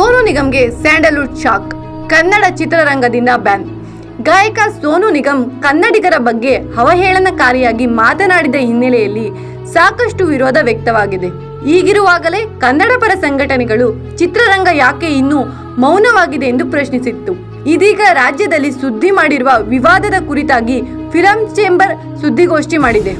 ಸೋನು ನಿಗಮ್ಗೆ Sandalwood shock. Kannada ಚಿತ್ರರಂಗದಿಂದ ban. ಗಾಯಕ ಸೋನು ನಿಗಮ್ ಕನ್ನಡಿಗರ ಬಗ್ಗೆ ಅವಹೇಳನಕಾರಿಯಾಗಿ ಮಾತನಾಡಿದ ಹಿನ್ನೆಲೆಯಲ್ಲಿ ಸಾಕಷ್ಟು ವಿರೋಧ ವ್ಯಕ್ತವಾಗಿದೆ. ಈಗಿರುವಾಗಲೇ ಕನ್ನಡ ಪರ ಸಂಘಟನೆಗಳು ಚಿತ್ರರಂಗ ಯಾಕೆ ಇನ್ನೂ ಮೌನವಾಗಿದೆ ಎಂದು ಪ್ರಶ್ನಿಸಿತ್ತು. ಇದೀಗ ರಾಜ್ಯದಲ್ಲಿ ಸುದ್ದಿ ಮಾಡಿರುವ ವಿವಾದದ ಕುರಿತಾಗಿ ಫಿಲಂ ಚೇಂಬರ್ ಸುದ್ದಿಗೋಷ್ಠಿ ಮಾಡಿದೆ.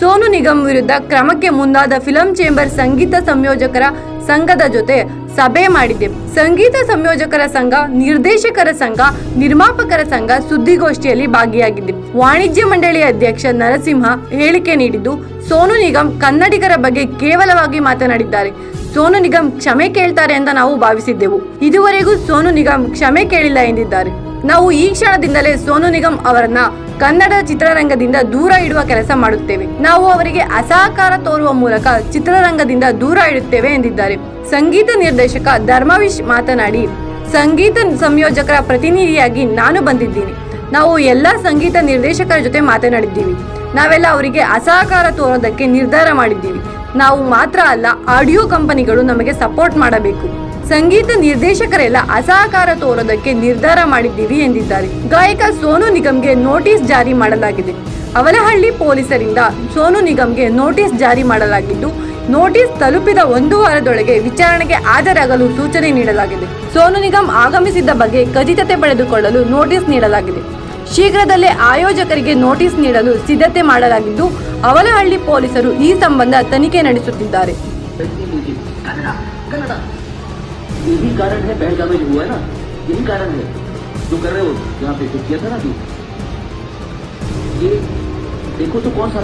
ಸೋನು ನಿಗಮ್ ವಿರುದ್ಧ ಕ್ರಮಕ್ಕೆ ಮುಂದಾದ ಫಿಲಂ ಚೇಂಬರ್ ಸಂಗೀತ ಸಂಯೋಜಕರ ಸಂಘದ ಜೊತೆ ಸಭೆ ಮಾಡಿದೆ. ಸಂಗೀತ ಸಂಯೋಜಕರ ಸಂಘ, ನಿರ್ದೇಶಕರ ಸಂಘ, ನಿರ್ಮಾಪಕರ ಸಂಘ ಸುದ್ದಿಗೋಷ್ಠಿಯಲ್ಲಿ ಭಾಗಿಯಾಗಿದೆ ವಾಣಿಜ್ಯ ಮಂಡಳಿ ಅಧ್ಯಕ್ಷ ನರಸಿಂಹ ಹೇಳಿಕೆ ನೀಡಿದ್ದು, ಸೋನು ನಿಗಮ್ ಕನ್ನಡಿಗರ ಬಗ್ಗೆ ಕೇವಲವಾಗಿ ಮಾತನಾಡಿದ್ದಾರೆ. ಸೋನು ನಿಗಮ್ ಕ್ಷಮೆ ಕೇಳ್ತಾರೆ ಅಂತ ನಾವು ಭಾವಿಸಿದ್ದೆವು. ಇದುವರೆಗೂ ಸೋನು ನಿಗಮ್ ಕ್ಷಮೆ ಕೇಳಿಲ್ಲ ಎಂದಿದ್ದಾರೆ. ನಾವು ಈ ಕ್ಷಣದಿಂದಲೇ ಸೋನು ನಿಗಮ್ ಅವರನ್ನ ಕನ್ನಡ ಚಿತ್ರರಂಗದಿಂದ ದೂರ ಇಡುವ ಕೆಲಸ ಮಾಡುತ್ತೇವೆ. ನಾವು ಅವರಿಗೆ ಅಸಹಕಾರ ತೋರುವ ಮೂಲಕ ಚಿತ್ರರಂಗದಿಂದ ದೂರ ಇಡುತ್ತೇವೆ ಎಂದಿದ್ದಾರೆ. ಸಂಗೀತ ನಿರ್ದೇಶಕ ಧರ್ಮವಿಶ್ ಮಾತನಾಡಿ, ಸಂಗೀತ ಸಂಯೋಜಕರ ಪ್ರತಿನಿಧಿಯಾಗಿ ನಾನು ಬಂದಿದ್ದೀನಿ. ನಾವು ಎಲ್ಲ ಸಂಗೀತ ನಿರ್ದೇಶಕರ ಜೊತೆ ಮಾತನಾಡಿದ್ದೀವಿ. ನಾವೆಲ್ಲ ಅವರಿಗೆ ಅಸಹಕಾರ ತೋರೋದಕ್ಕೆ ನಿರ್ಧಾರ ಮಾಡಿದ್ದೀವಿ. ನಾವು ಮಾತ್ರ ಅಲ್ಲ, ಆಡಿಯೋ ಕಂಪನಿಗಳು ನಮಗೆ ಸಪೋರ್ಟ್ ಮಾಡಬೇಕು. ಸಂಗೀತ ನಿರ್ದೇಶಕರೆಲ್ಲ ಅಸಹಕಾರ ತೋರೋದಕ್ಕೆ ನಿರ್ಧಾರ ಮಾಡಿದ್ದೀವಿ ಎಂದಿದ್ದಾರೆ. ಗಾಯಕ ಸೋನು ನಿಗಮ್ಗೆ ನೋಟಿಸ್ ಜಾರಿ ಮಾಡಲಾಗಿದೆ. ಅವಲಹಳ್ಳಿ ಪೊಲೀಸರಿಂದ ಸೋನು ನಿಗಮ್ಗೆ ನೋಟಿಸ್ ಜಾರಿ ಮಾಡಲಾಗಿದ್ದು, ನೋಟಿಸ್ ತಲುಪಿದ ಒಂದು ವಾರದೊಳಗೆ ವಿಚಾರಣೆಗೆ ಹಾಜರಾಗಲು ಸೂಚನೆ ನೀಡಲಾಗಿದೆ. ಸೋನು ನಿಗಮ್ ಆಗಮಿಸಿದ್ದ ಬಗ್ಗೆ ಖಚಿತತೆ ಪಡೆದುಕೊಳ್ಳಲು ನೋಟಿಸ್ ನೀಡಲಾಗಿದೆ. ಶೀಘ್ರದಲ್ಲೇ ಆಯೋಜಕರಿಗೆ ನೋಟಿಸ್ ನೀಡಲು ಸಿದ್ಧತೆ ಮಾಡಲಾಗಿದ್ದು, ಅವಲಹಳ್ಳಿ ಪೊಲೀಸರು ಈ ಸಂಬಂಧ ತನಿಖೆ ನಡೆಸುತ್ತಿದ್ದಾರೆ. यही कारण है बैंक में जो हुआ है ना, यही कारण है। जो कर रहे हो, यहाँ पे जो किया था ना अभी ये देखो तो कौन सा